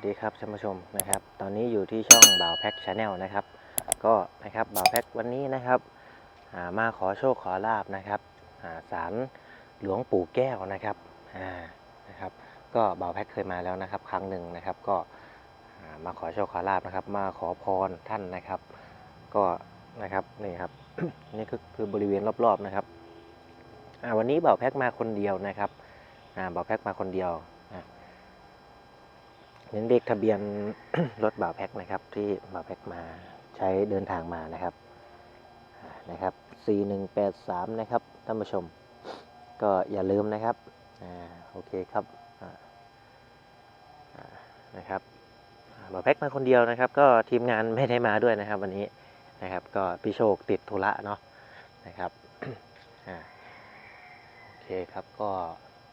วัสดีครับท่านผู้ชมนะครับ ตอนนี้อยู่ที่ช่องบ่าวแพ็กชาแนลนะครับ ก็นะครับบ่าวแพ็กวันนี้นะครับามาขอโชคขอลาบนะครับอ่าศาลหลวงปู่แก้วนะครับนะครับ ก็บ่าวแพ็กเคยมาแล้วนะครับ ครั้งหนึ่งนะครับ ก็ามาขอโชคขอลาบนะครับ มาขอพรท่านนะครับ ก็นะครับนี่ครับนี่คือคือบริเวณรอบๆนะครับวันนี้บ่าวแพ็กมาคนเดียวนะครับบ่าวแพ็กมาคนเดียว เน้นเลขทะเบียนรถบ่าวแพ็กนะครับ ที่บ่าวแพ็กมาใช้เดินทางมานะครับนะครับ 4183 นะครับท่านผู้ชม ก็อย่าลืมนะครับอ่าโอเคครับอ่านะครับบ่าวแพ็กมาคนเดียวนะครับ ก็ทีมงานไม่ได้มาด้วยนะครับ วันนี้นะครับ ก็พี่โชคติดธุระเนาะนะครับอ่าโอเคครับก็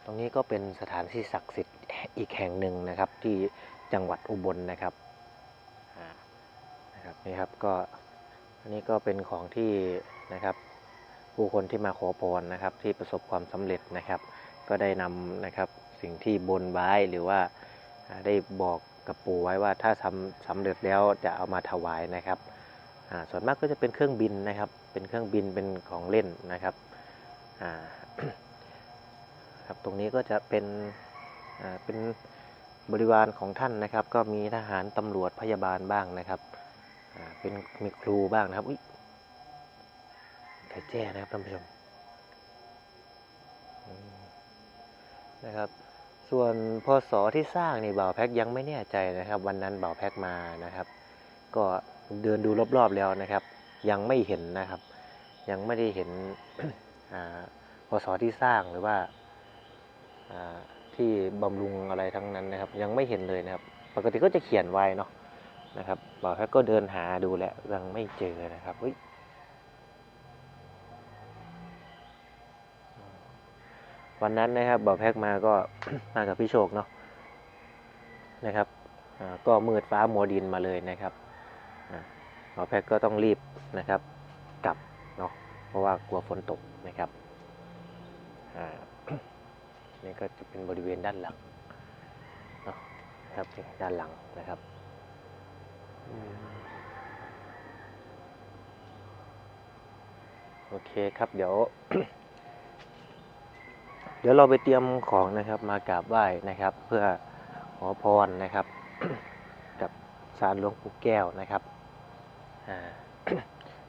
ตรงนี้ก็เป็นสถานที่ศักดิ์สิทธิ์ อีกแห่งหนึ่งนะครับที่จังหวัดอุบลนะครับอ่านะครับนี่ครับก็อันนี้ก็เป็นของที่นะครับผู้คนที่มาขอพรนะครับที่ประสบความสำเร็จนะครับ ก็ได้นำนะครับสิ่งที่บนไว้หรือว่าอ่าได้บอกกับปู่ไว้ว่าถ้าทำสำเร็จแล้วจะเอามาถวายนะครับอ่าส่วนมากก็จะเป็นเครื่องบินนะครับ เป็นเครื่องบินเป็นของเล่นนะครับอ่าครับตรงนี้ก็จะเป็นอ่า เป็นบริวารของท่านนะครับ ก็มีทหารตำรวจพยาบาลบ้างนะครับเป็นมีครูบ้างนะครับ อุ๊ยไก่แจ้นะครับท่านผู้ชมนะครับ ส่วนพศที่สร้างนี่บ่าวแพ็กยังไม่แน่ใจนะครับ วันนั้นบ่าวแพ็กมานะครับ ก็เดินดูรอบๆแล้วนะครับ ยังไม่เห็นนะครับ ยังไม่ได้เห็นพศที่สร้างหรือว่า ที่บำรุงอะไรทั้งนั้นนะครับ ยังไม่เห็นเลยนะครับ ปกติก็จะเขียนไว้เนาะนะครับบ่าวแพ็กก็เดินหาดูแหละยังไม่เจอนะครับเฮ้ยวันนั้นนะครับบ่าวแพ็กมาก็มากับพี่โชคเนาะนะครับก็มืดฟ้ามัวดินมาเลยนะครับบ่าวแพ็กก็ต้องรีบนะครับกลับเนาะเพราะว่ากลัวฝนตกนะครับอ่า นี่ก็จะเป็นบริเวณด้านหลังนะครับด้านหลังนะครับโอเคครับเดี๋ยว เดี๋ยวเราไปเตรียมของนะครับมากราบไหว้นะครับ เพื่อขอพรนะครับ กับสารหลวงปู่แก้วนะครับ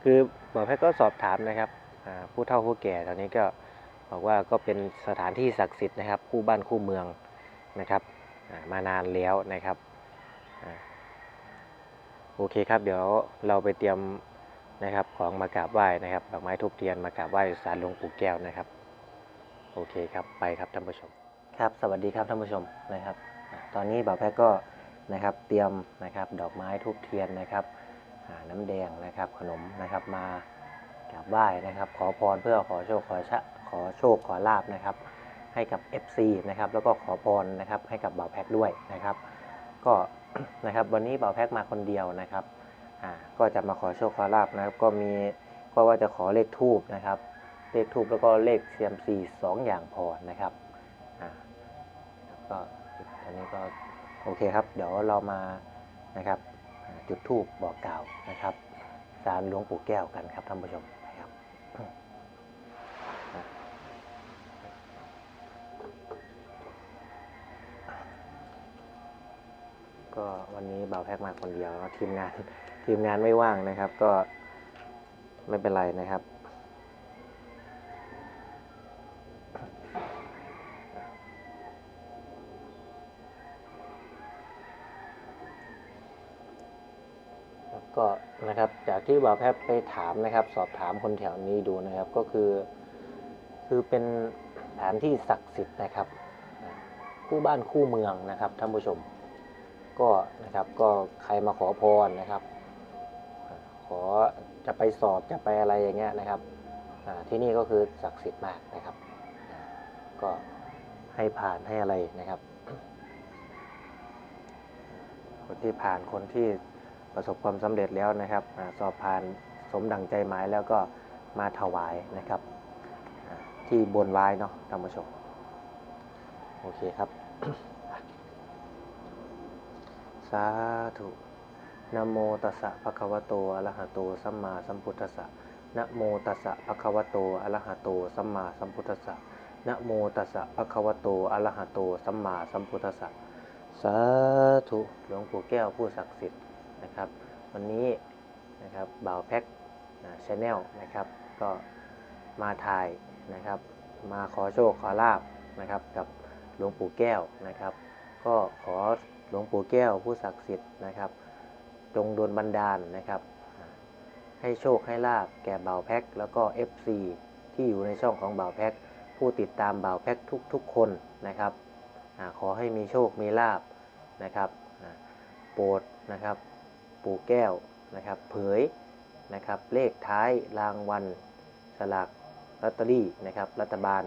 คือหมอแพทย์ก็สอบถามนะครับผู้เฒ่าผู้แก่ตอนนี้ก็ บอกว่าก็เป็นสถานที่ศักดิ์สิทธิ์นะครับ คู่บ้านคู่เมืองนะครับมานานแล้วนะครับโอเคครับ เดี๋ยวเราไปเตรียมนะครับของมากราบไหว้นะครับดอกไม้ทูบเทียนมากราบไหว้สารหลวงปู่แก้วนะครับ โอเคครับไปครับท่านผู้ชม ครับสวัสดีครับท่านผู้ชมนะครับ ตอนนี้บ่าวแพทย์ก็นะครับเตรียมนะครับดอกไม้ทูบเทียนนะครับน้ำแดงนะครับขนมนะครับมากราบไหว้นะครับ ขอพรเพื่อขอโชคขอชะ ขอโชคขอลาบนะครับ ให้กับ FC นะครับแล้วก็ขอพรนะครับให้กับบ่าวแพ็กด้วยนะครับ ก็นะครับวันนี้บ่าวแพ็กมาคนเดียวนะครับอ่าก็จะมาขอโชคขอลาบนะครับ ก็มีก็ว่าจะขอเลขทูบนะครับ เลขทูบแล้วก็เลขเซียมซีสองอย่างพอนะครับอ่าก็ตอนนี้ก็โอเคครับ เดี๋ยวเรามานะครับจุดทูบบอกกล่าวนะครับสารหลวงปู่แก้วกันครับท่านผู้ชมนะครับ ก็วันนี้บ่าวแพ็กมาคนเดียวแล้วทีมงานทีมงานไม่ว่างนะครับ ก็ไม่เป็นไรนะครับแล้วก็นะครับจากที่บ่าวแพทย์ไปถามนะครับ สอบถามคนแถวนี้ดูนะครับ ก็คือ คือเป็นสถานที่ศักดิ์สิทธิ์นะครับ คู่บ้านคู่เมืองนะครับท่านผู้ชม นะครับ ก็ใครมาขอพรนะครับ ขอจะไปสอบจะไปอะไรอย่างเงี้ยนะครับที่นี่ก็คือศักดิ์สิทธิ์มากนะครับ ก็ให้ผ่านให้อะไรนะครับ คนที่ผ่านคนที่ประสบความสำเร็จแล้วนะครับสอบผ่านสมดังใจหมายแล้วก็มาถวายนะครับ ที่บนไว้เนาะท่านผู้ชมโอเคครับ สาธุนะโมตัสสะภะคะวะโตอะระหะโตสัมมาสัมพุทธัสสะนะโมตัสสะภะคะวะโตอะระหะโตสัมมาสัมพุทธัสสะนะโมตัสสะภะคะวะโตอะระหะโตสัมมาสัมพุทธัสสะสาธุหลวงปู่แก้วผู้ศักดิ์สิทธิ์นะครับ วันนี้นะครับบ่าวแพ็กชาแนลนะครับ ก็มาถ่ายนะครับ มาขอโชคขอลาบนะครับกับหลวงปู่แก้วนะครับ ก็ขอ หลวงปู่แก้วผู้ศักดิ์สิทธิ์นะครับ จงโดลบันดาลนะครับ ให้โชคให้ลาบแก่บ่าวแพ็กแล้วก็ FC ที่อยู่ในช่องของบ่าวแพ็กผู้ติดตามบ่าวแพ็กทุกๆ คนนะครับอขอให้มีโชคมีลาบนะครับโปรดนะครับ ปู่แก้วนะครับเผยนะครับเลขท้ายรางวัลสลากลอตเตอรี่นะครับรัฐบาล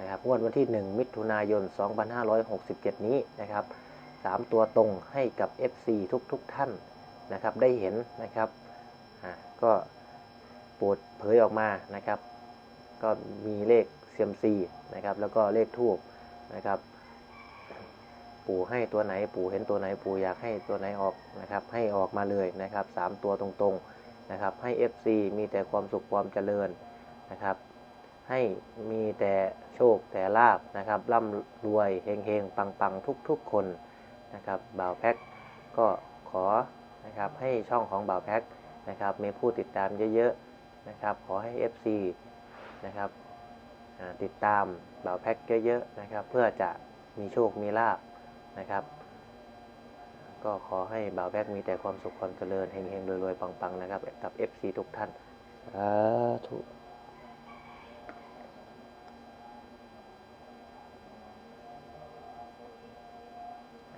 นะครับงวดวันที่ 1 มิถุนายน 2567 นี้นะครับ 3 ตัวตรงให้กับ FC ทุกๆทท่านนะครับ ได้เห็นนะครับก็โปรดเผยออกมานะครับ ก็มีเลขเซียมซีนะครับ แล้วก็เลขทูบนะครับ ปู่ให้ตัวไหน ปู่เห็นตัวไหน ปู่อยากให้ตัวไหนออกนะครับ ให้ออกมาเลยนะครับสามตัวตรงๆนะครับ ให้ FC มีแต่ความสุขความเจริญนะครับให้มีแต่โชคแต่ลาบนะครับร่ำรวยเฮงๆ ปังๆ ทุกๆ คน นะครับบ่าวแพ็กก็ขอนะครับให้ช่องของบ่าวแพ็กนะครับมีผู้ติดตามเยอะๆนะครับขอให้ FC นะครับติดตามบ่าวแพ็กเยอะๆนะครับ เพื่อจะมีโชคมีลาบนะครับ ก็ขอให้บ่าวแบกมีแต่ความสุขความเจริญเฮงๆรวยๆปังๆนะครับกับ FC ทุกท่านสาธุ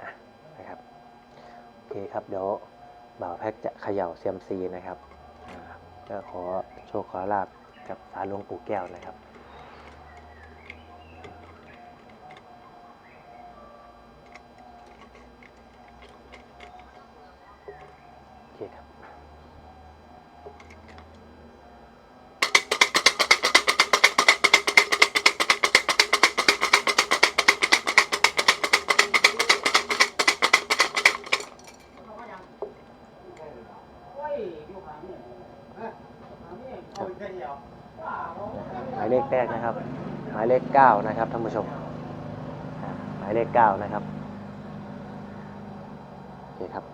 อะนะครับโอเคครับเดี๋ยวบ่าวแพ็กจะเขย่าเซียมซีนะครับก็ขอโชคขอลาบกับสารหลวงปู่แก้วนะครับ นะครับ หมายเลขเก้านะครับท่านผู้ชมหมายเลขเก้านะครับโอเคครับ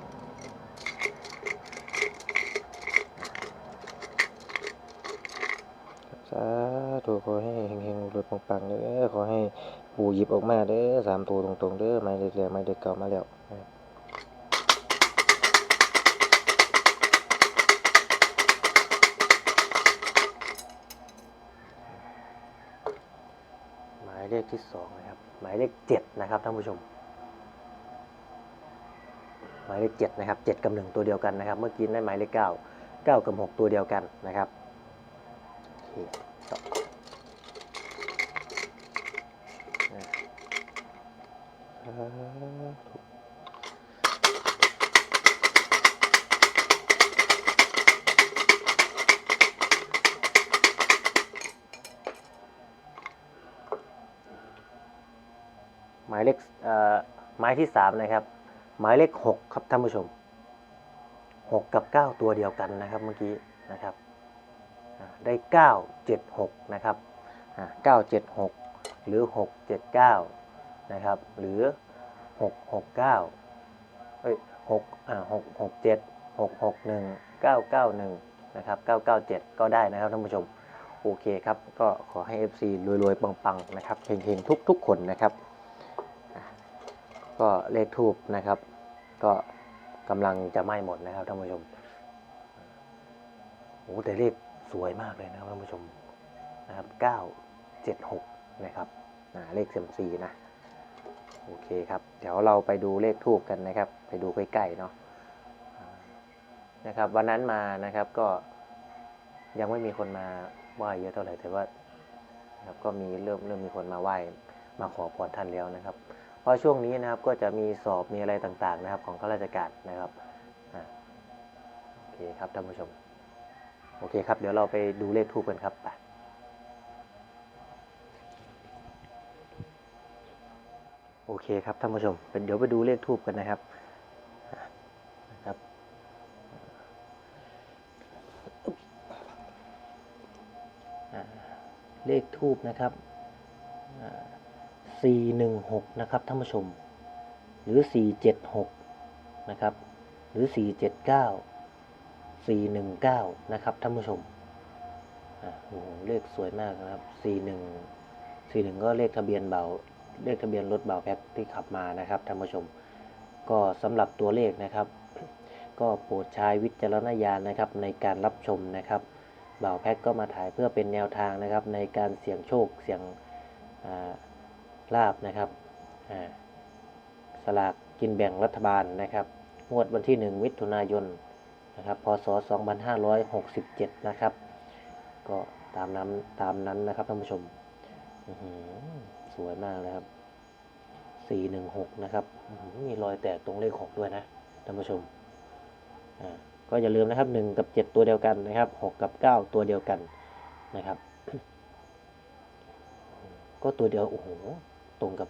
สาธุขอให้เฮงๆรวยปังๆเด้อขอให้ปู่หยิบออกมาเด้อสามตัวตรงๆเด้อหมายเลขแรกหมายเลขเก้ามาแล้ว เลขที่สองนะครับ หมายเลขเจ็ดนะครับท่านผู้ชม หมายเลขเจ็ดนะครับเจ็ดกับหนึ่งตัวเดียวกันนะครับ เมื่อกี้ได้หมายเลขเก้าเก้ากับหกตัวเดียวกันนะครับโอ หมายเลขเอ่อหมายที่สามนะครับ หมายเลขหกครับท่านผู้ชมหกกับเก้าตัวเดียวกันนะครับเมื่อกี้นะครับได้เก้าเจ็ดหกนะครับเก้าเจ็ดหกหรือหกเจ็ดเก้านะครับ หรือหกหกเก้าเอ้ยหกอ่าหกหกเจ็ดหกหกหนึ่งเก้าเก้าหนึ่งนะครับเก้าเก้าเจ็ดก็ได้นะครับท่านผู้ชม โอเคครับ ก็ขอให้ FC รวยๆ ปังๆ นะครับเฮงๆ ทุกๆ คนนะครับ ก็เลขทูบนะครับ ก็กำลังจะไหม้หมดนะครับท่านผู้ชมโอ้แต่เลขสวยมากเลยนะครับท่านผู้ชมนะครับเก้าเจ็ดหกนะครับอ่าเลขเซยมซีนะ โอเคครับ เดี๋ยวเราไปดูเลขทูบกันนะครับ ไปดูใกล้ๆเนาะนะครับ วันนั้นมานะครับก็ยังไม่มีคนมาไหว้เยอะเท่าไหร่แต่ว่านะครับก็มีเริ่มเริ่มมีคนมาไหว้มาขอพรท่านแล้วนะครับ เพราะช่วงนี้นะครับก็จะมีสอบมีอะไรต่างๆนะครับของข้าราชการนะครับโอเคครับท่านผู้ชมโอเคครับเดี๋ยวเราไปดูเลขทูบกันครับไปโอเคครับท่านผู้ชมเดี๋ยวไปดูเลขทูบกันนะครับนะครับเลขทูบนะครับ สี่หนึ่งหกนะครับท่านผู้ชม หรือสี่เจ็ดหกนะครับ หรือสี่เจ็ดเก้าสี่หนึ่งเก้านะครับท่านผู้ชมอะโอ้โหเลขสวยมากนะครับสี่หนึ่งสี่หนึ่งก็เลขทะเบียนเบาเลขทะเบียนรถเบาแพ็คที่ขับมานะครับท่านผู้ชม ก็สำหรับตัวเลขนะครับ ก็โปรดใช้วิจารณญาณนะครับในการรับชมนะครับบ่าวแพ็กก็มาถ่ายเพื่อเป็นแนวทางนะครับในการเสี่ยงโชคเสี่ยงอ่า ลาบนะครับสลากกินแบ่งรัฐบาลนะครับ งวดวันที่ 1 มิถุนายนนะครับ พศ 2567 นะครับ ก็ตามนั้นตามนั้นนะครับท่านผู้ชม สวยมากเลยครับ 416 นะครับ มีรอยแตกตรงเลข6ด้วยนะท่านผู้ชม ก็อย่าลืมนะครับ 1 กับ 7 ตัวเดียวกันนะครับ 6 กับ 9 ตัวเดียวกันนะครับ ก็ตัวเดียว โอ้โห ตรงกับ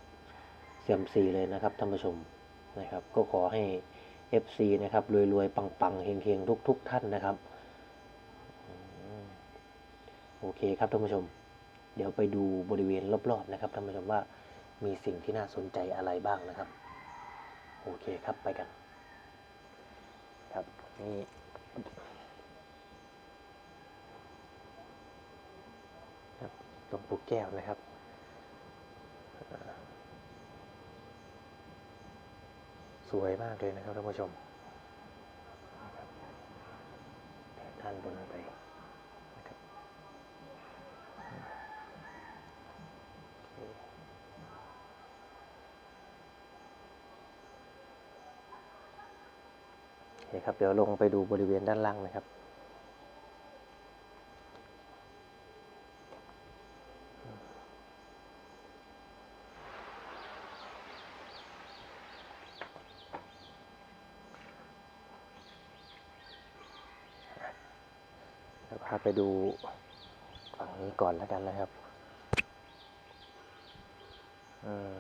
เซียมซีเลยนะครับท่านผู้ชมนะครับ ก็ขอให้ FC นะครับรวยๆ ปังๆเฮงๆ ทุกๆท่านนะครับ โอเคครับท่านผู้ชม เดี๋ยวไปดูบริเวณรอบๆนะครับท่านผู้ชมว่ามีสิ่งที่น่าสนใจอะไรบ้างนะครับ โอเคครับไปกัน ครับนี่ครับหลวงปู่แก้วนะครับ สวยมากเลยนะครับท่านผู้ชมด้านบนไปนะครับโอเคครับ เดี๋ยวลงไปดูบริเวณด้านล่างนะครับ เไปดูฝั่งนี้ก่อนแล้วกันนะครับอืม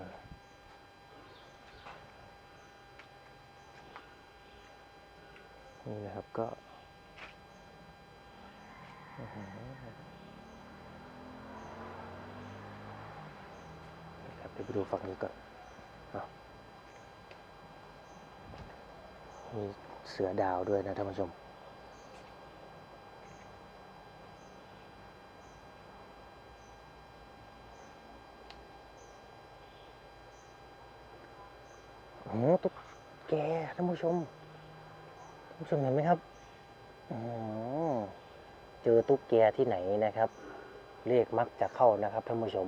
นี่นะครับก็อื้อหือนะครับเดี๋ยวไปดูฝั่งนี้ก่อนอ้ามีเสือดาวด้วยนะท่านผู้ชม โอ้โหตุ๊กแกท่านผู้ชมท่านผู้ชมเห็นไหมครับเจอตุ๊กแกที่ไหนนะครับ เลขมักจะเข้านะครับท่านผู้ชม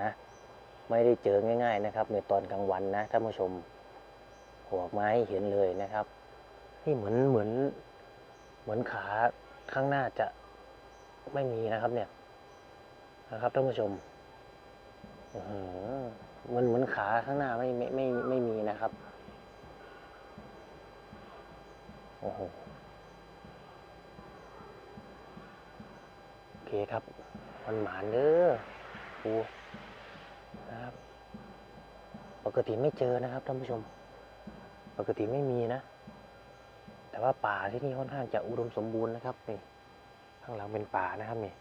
นะไม่ได้เจอง่าย ๆนะครับ ในตอนกลางวันนะท่านผู้ชมหัวไม้เห็นเลยนะครับนี่เหมือนเหมือน เหมือนขาข้างหน้าจะไม่มีนะครับเนี่ยนะครับท่านผู้ชมอื้อหือมันเหมือนขาข้างหน้าไม่ไม่ไม่ไม่มีนะครับ โอ้โหโอเคครับ มันหมานเด้อครูนะครับ ปกติไม่เจอนะครับท่านผู้ชม ปกติไม่มีนะ แต่ว่าป่าที่นี่ค่อนข้างจะอุดมสมบูรณ์นะครับนี่ข้างหลังเป็นป่านะครับนี่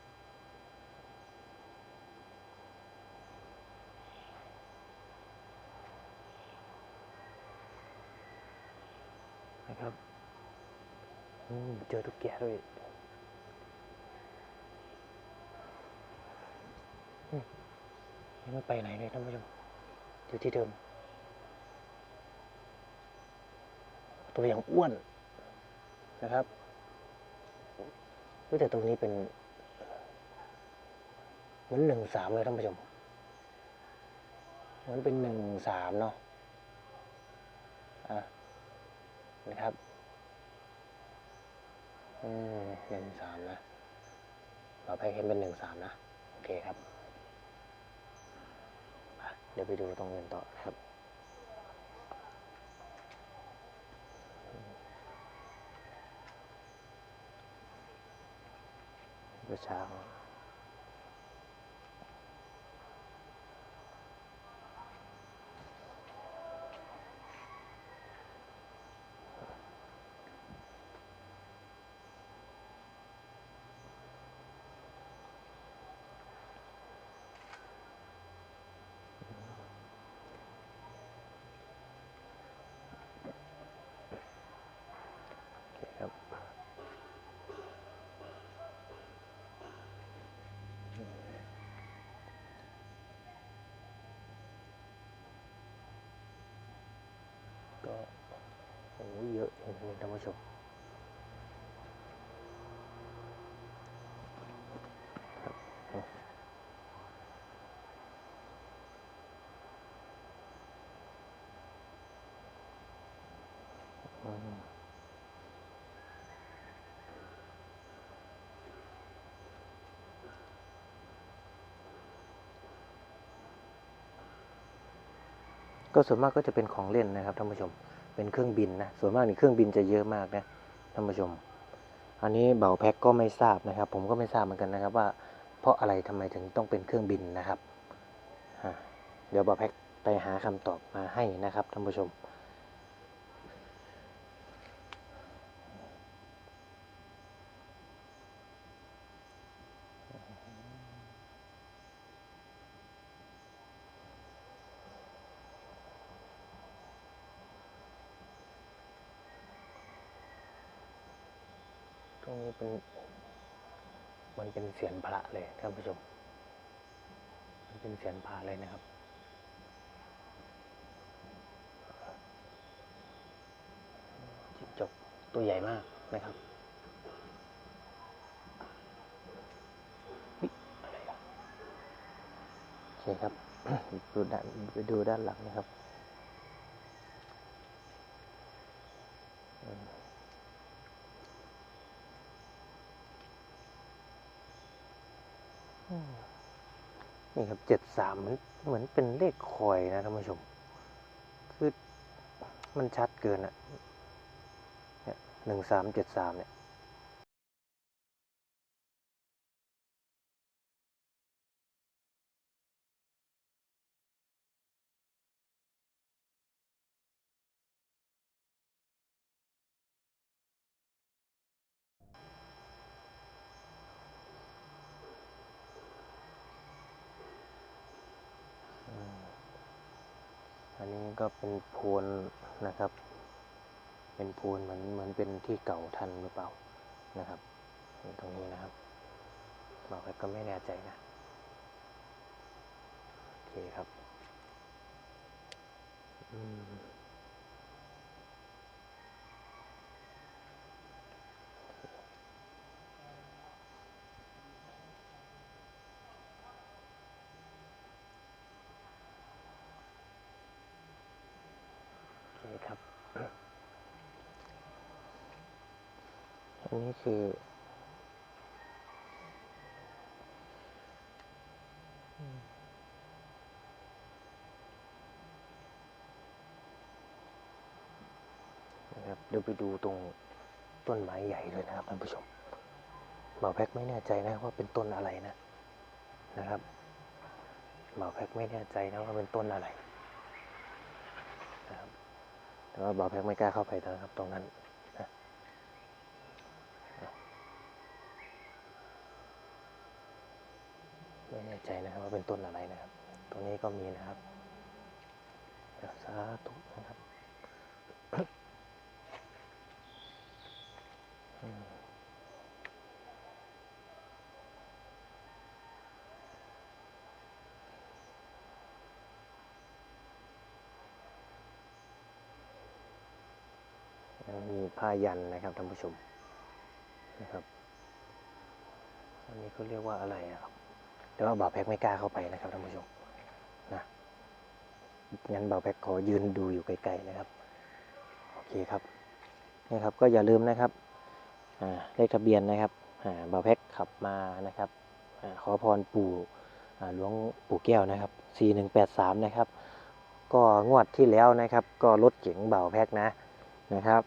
นะครับ เจอตุ๊กแกด้วยยังไม่ไปไหนเลยท่านผู้ชมอยู่ที่เดิม ตัวอย่างอ้วนนะครับแต่ตรงนี้เป็นเหมือนหนึ่งสามเลยท่านผู้ชมเหมือนเป็นหนึ่งสามเนาะอะนะครับ อืมหนึ่งสามนะ เราไปเห็นเป็นหนึ่งสามนะ โอเคครับ เดี๋ยวไปดูตรงเงินต่อครับเนี้ท่านผู้ก็ส่วนมากก็จะเป็นของเล่นนะครับท่านผู้ชม เป็นเครื่องบินนะ ส่วนมากนี่เครื่องบินจะเยอะมากนะท่านผู้ชม อันนี้เบาแพ็กก็ไม่ทราบนะครับ ผมก็ไม่ทราบเหมือนกันนะครับว่า เพราะอะไรทำไมถึงต้องเป็นเครื่องบินนะครับ เดี๋ยวเบาแพ็กไปหาคำตอบมาให้นะครับท่านผู้ชม เป็น มันเป็นเสียนพระเลยท่านผู้ชม มันเป็นเสียนพระเลยนะครับจิ้งจกตัวใหญ่มากนะครับเฮ้ยอะไรอะโอเคครับ ดูด้านไปดูด้านหลังนะครับอืมอืม นี่ครับเจ็ดสามมันเหมือนเป็นเลขคอยนะท่านผู้ชม คือมันชัดเกินอะเนี่ยหนึ่งสามเจ็ดสามเนี่ย ก็เป็นโพนนะครับ เป็นโพนเหมือนเหมือนเป็นที่เก่าทันหรือเปล่านะครับ ตรงนี้นะครับบอกไปก็ไม่แน่ใจนะ โอเคครับ อืมโอเคครับ นี้คือ นะครับเดี๋ยวไปดูตรงต้นไม้ใหญ่เลยนะครับท่านผู้ชมหมอแพ็กไม่แน่ใจนะว่าเป็นต้นอะไรนะนะครับหมอแพ็กไม่แน่ใจนะว่าเป็นต้นอะไรนะครับแต่ว่าหมอแพ็กไม่กล้าเข้าไปนะครับตรงนั้นนะไม่แน่ใจนะครับว่า เป็นต้นอะไรนะครับ ตรงนี้ก็มีนะครับสาธุนะครับมีผ้ายันนะครับท่านผู้ชมนะครับ อันนี้เขาเรียกว่าอะไรครับ แต่ว่าบ่าวแพ็กไม่กล้าเข้าไปนะครับท่านผู้ชมนะงั้นบ่าวแพ็กขอยืนดูอยู่ไกลๆนะครับโอเคครับนี่ครับก็อย่าลืมนะครับเลขทะเบียนนะครับบ่าวแพ็กขับมานะครับอขอพรปู่หลวงปู่แก้วนะครับ 4183 นะครับ ก็งวดที่แล้วนะครับ ก็รถเก๋งบ่าวแพ็กนะนะครับ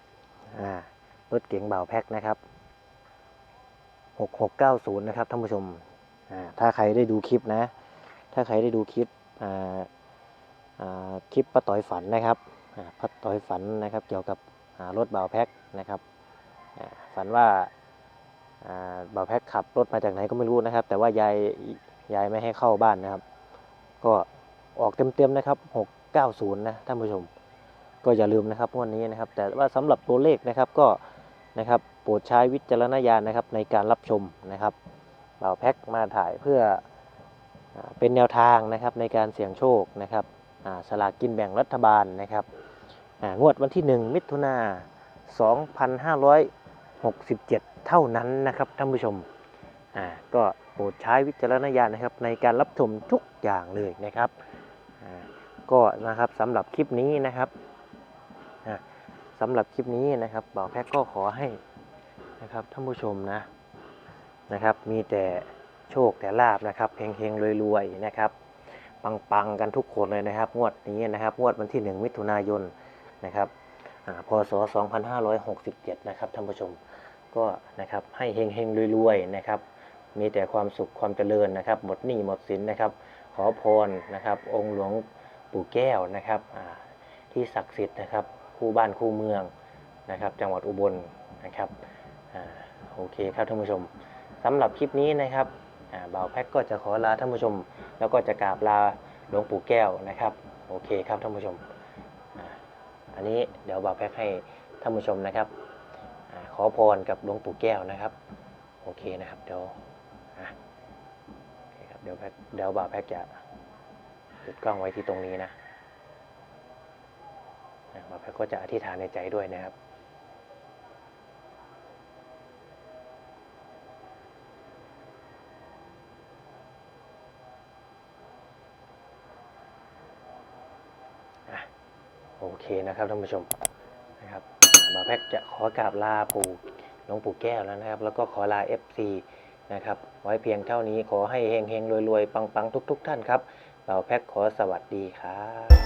รถเก๋งบ่าวแพ็กนะครับ 6690 นะครับท่านผู้ชม ถ้าใครได้ดูคลิปนะ ถ้าใครได้ดูคลิปคลิปป้าต่อยฝันนะครับป้าต่อยฝันนะครับ เกี่ยวกับรถเบาแพ็กนะครับฝันว่าอ่าบ่าแพ็กขับรถมาจากไหนก็ไม่รู้นะครับ แต่ว่ายายยายไม่ให้เข้าบ้านนะครับ ก็ออกเต็มๆนะครับ 690 นะท่านผู้ชม ก็อย่าลืมนะครับวันนี้นะครับ แต่ว่าสำหรับตัวเลขนะครับก็นะครับโปรดใช้วิจารณญาณนะครับในการรับชมนะครับ บ่าวแพ็กมาถ่ายเพื่อเป็นแนวทางนะครับในการเสี่ยงโชคนะครับสลากกินแบ่งรัฐบาลนะครับงวดวันที่ 1 มิถุนา2567 เท่านั้นนะครับท่านผู้ชมก็โปรดใช้วิจารณญาณนะครับในการรับชมทุกอย่างเลยนะครับก็นะครับสำหรับคลิปนี้นะครับสำหรับคลิปนี้นะครับบ่าวแพ็กก็ขอให้นะครับท่านผู้ชมนะ นะครับ มีแต่โชคแต่ลาบนะครับเฮงๆรวยๆนะครับ ปังๆกันทุกคนเลยนะครับ งวดนี้นะครับ งวดวันที่ 1 มิถุนายนนะครับอ่าพศ 2567 นะครับท่านผู้ชมก็นะครับให้เฮงเฮงๆรวยๆนะครับ มีแต่ความสุขความเจริญนะครับหมดหนี้หมดสินนะครับ ขอพรนะครับ องค์หลวงปู่แก้วนะครับที่ศักดิ์สิทธิ์นะครับ คู่บ้านคู่เมืองนะครับ จังหวัดอุบลนะครับอโอเคครับท่านผู้ชม สำหรับคลิปนี้นะครับอ่าบ่าวแพ็กก็จะขอลาท่านผู้ชม แล้วก็จะกราบลาหลวงปู่แก้วนะครับ โอเคครับท่านผู้ชม อันนี้เดี๋ยวบ่าวแพ็กให้ท่านผู้ชมนะครับอขอพรกับหลวงปู่แก้วนะครับ โอเคนะครับเดี๋ยวเดี๋ยวแพ็กเดี๋ยวบ่าวแพ็กจะจุดกล้องไว้ที่ตรงนี้นะนะบ่าวแพ็กก็จะอธิษฐานในใจด้วยนะครับ อะโอ เคนะครับท่านผู้ชมนะครับอ่าบาแพ็กจะขอกราบลาปู่หลวงปู่แก้วแล้วนะครับ แล้วก็ขอลา FC นะครับไว้เพียงเท่านี้ขอให้เฮงเฮงรวยๆ ปังๆ ทุก ๆ ท่านครับบ่าแพ็กขอสวัสดีครับ